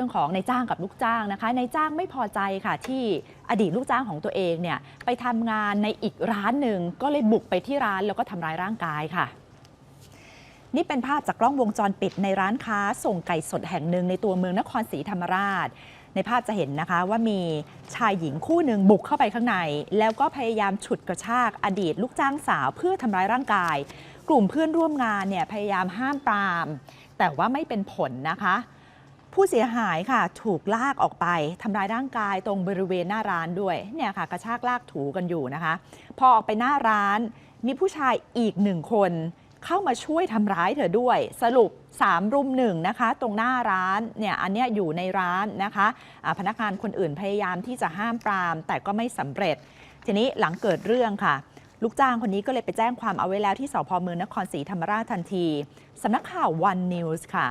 รื่องของนายจ้างกับลูกจ้างนะคะนายจ้างไม่พอใจค่ะที่อดีตลูกจ้างของตัวเองเนี่ยไปทำงานในอีกร้านหนึ่งก็เลยบุกไปที่ร้านแล้วก็ทำร้ายร่างกายค่ะ นี่เป็นภาพจากกล้องวงจรปิดในร้านค้าส่งไก่สดแห่งหนึ่งในตัวเมืองนครศรีธรรมราช ในภาพจะเห็นนะคะว่ามีชายหญิงคู่หนึ่งบุกเข้าไปข้างใน แล้วก็พยายามฉุดกระชากอดีตลูกจ้างสาวเพื่อทำร้ายร่างกาย กลุ่มเพื่อนร่วมงานเนี่ยพยายามห้ามปราม แต่ว่าไม่เป็นผลนะคะ ผู้เสียหายค่ะถูกลากออกไปทำร้ายร่างกายตรงบริเวณหน้าร้านด้วยเนี่ยค่ะกระชากลากถูกันอยู่นะคะ พอออกไปหน้าร้านมีผู้ชายอีกหนึ่งคนเข้ามาช่วยทำร้ายเธอด้วย สรุป 3 รุมหนึ่งนะคะ ตรงหน้าร้านเนี่ยอันเนี้ยอยู่ในร้านนะคะอ่าพนักงานคนอื่นพยายามที่จะห้ามปราม แต่ก็ไม่สำเร็จ ทีนี้หลังเกิดเรื่องค่ะ ลูกจ้างคนนี้ก็เลยไปแจ้งความเอาไว้แล้วที่สพเมืองนครศรีธรรมราชทันทีสำนักข่าว One News ค่ะ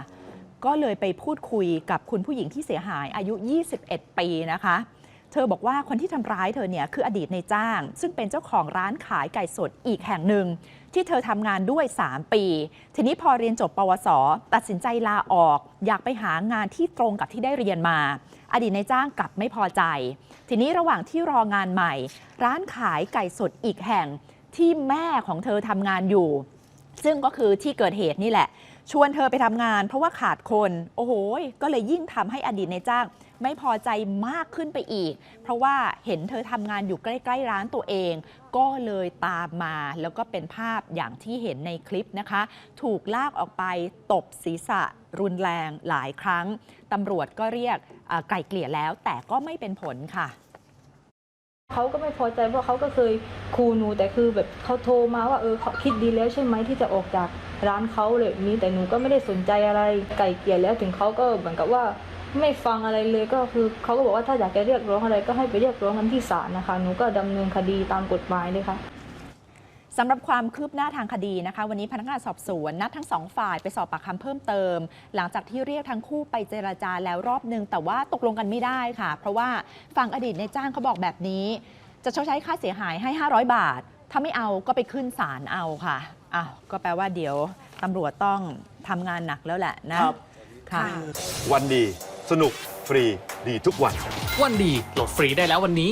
ก็เลยไปพูดคุยกับคุณผู้หญิงที่เสียหายอายุ 21 ปีนะคะ เธอบอกว่าคนที่ทำร้ายเธอเนี่ยคืออดีตในจ้าง ซึ่งเป็นเจ้าของร้านขายไก่สดอีกแห่งหนึ่ง ที่เธอทำงานด้วย 3 ปี ทีนี้พอเรียนจบปวส ตัดสินใจลาออก อยากไปหางานที่ตรงกับที่ได้เรียนมา อดีตในจ้างกลับไม่พอใจ ทีนี้ระหว่างที่รองานใหม่ ร้านขายไก่สดอีกแห่งที่แม่ของเธอทำงานอยู่ ซึ่งก็คือที่เกิดเหตุนี่แหละ ชวนเธอไปทำงาน เพราะว่าขาดคน โอ้โหก็เลยยิ่งทำให้อดีตในจ้าง ไม่พอใจมากขึ้นไปอีก เพราะว่าเห็นเธอทำงานอยู่ใกล้ ๆ ร้านตัวเอง ก็เลยตามมา แล้วก็เป็นภาพอย่างที่เห็นในคลิปนะคะ ถูกลากออกไปตบศีรษะ รุนแรงหลายครั้งตำรวจก็เรียกไกล่เกลี่ยแล้ว แต่ก็ไม่เป็นผลค่ะ เขาก็ไม่พอใจเพราะเขาก็เคยคูหนูแต่คือแบบเขาโทรมาว่าเออเขาคิดดีแล้วใช่ไหมที่จะออกจากร้านเขาเลยแบบนี้แต่หนูก็ไม่ได้สนใจอะไรไก่เกลี่ยแล้วถึงเขาก็เหมือนกับว่าไม่ฟังอะไรเลยก็คือเขาก็บอกว่าถ้าอยากจะเรียกร้องอะไรก็ให้ไปเรียกร้องกันที่ศาลนะคะ หนูก็ดำเนินคดีตามกฎหมายเลยค่ะ สำหรับความคืบหน้าทางคดีนะคะ วันนี้พนักงานสอบสวนนัดทั้งสองฝ่ายไปสอบปากคำเพิ่มเติม หลังจากที่เรียกทั้งคู่ไปเจราจาแล้วรอบนึง แต่ว่าตกลงกันไม่ได้ค่ะ เพราะว่าฝั่งอดีตในจ้างเขาบอกแบบนี้ จะชดใช้ค่าเสียหายให้ 500 บาท ถ้าไม่เอาก็ไปขึ้นศาลเอาค่ะอ้าวก็แปลว่าเดี๋ยวตำรวจต้องทำงานหนักแล้วแหละนะครับค่ะวันดีสนุกฟรีดีทุกวัน วันดีโหลดฟรีได้แล้ววันนี้